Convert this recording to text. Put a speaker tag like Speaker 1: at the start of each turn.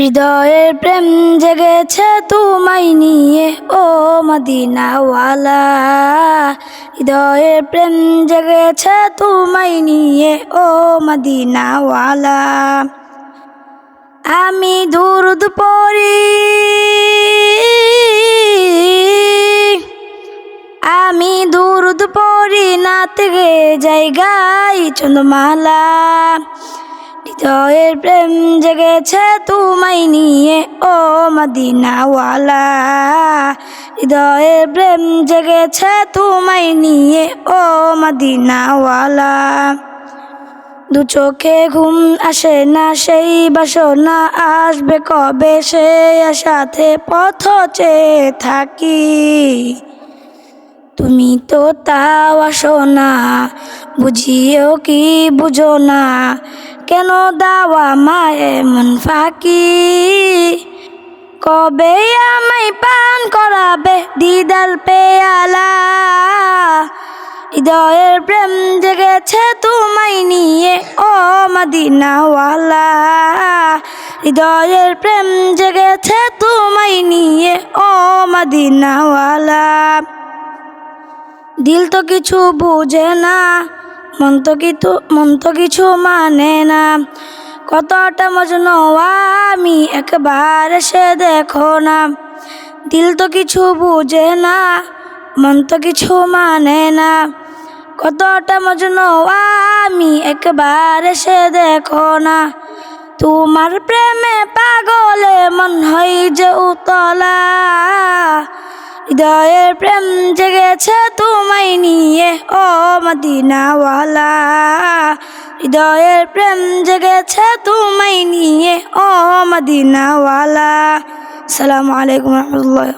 Speaker 1: হৃদয়ের প্রেম জেগেছে তোমায় নিয়ে, ও মদিনাওয়ালা। হৃদয়ের প্রেম জেগেছে তোমায় নিয়ে, ও মদিনাওয়ালা। আমি দুরুদ পড়ি, আমি দুরুদ পড়ি, নাতে গে জায়গায় চন্দ্রমালা হৃদয়ের প্রেম জেগেছে তোমায় নিয়ে, ও মদিনাওয়ালা। হৃদয়ের প্রেম জেগেছে তোমায় নিয়ে, ও মদিনাওয়ালা। দু চোখে ঘুম আসে না, সেই বাসনা আসবে কবে? সে সাথে পথ চেয়ে থাকি। তুমি তো তাও আসো না, বুঝিও কি বুঝো না কেন দাওয়া মায়ে মন ফাঁকি? কবে আমায় পান করাবে দিদার পেয়ালা? প্রেম জেগেছে তোমায় নিয়ে, ও মদিনাওয়ালা। হৃদয়ের প্রেম জেগেছে তোমায় নিয়ে, ও মদিনাওয়ালা। দিল তো কিছু বুঝে না মন তো কিছু মন তো কিছু মানে না। কতটা মজনু আমি একবার সে দেখো না। দিল তো কিছু বুঝে না মন তো কিছু মানে না। কতটা মজনু আমি একবার সে দেখো না। তোমার প্রেমে পাগলে মন হয় যে উতলা। হৃদয়ের প্রেম জেগেছে তোমায় নিয়ে, ও মদিনাওয়ালা। হৃদয়ের প্রেম জেগেছে তোমায় নিয়ে, ও মদিনাওয়ালা। সালামু আলাইকুম রহমতুল্লাহ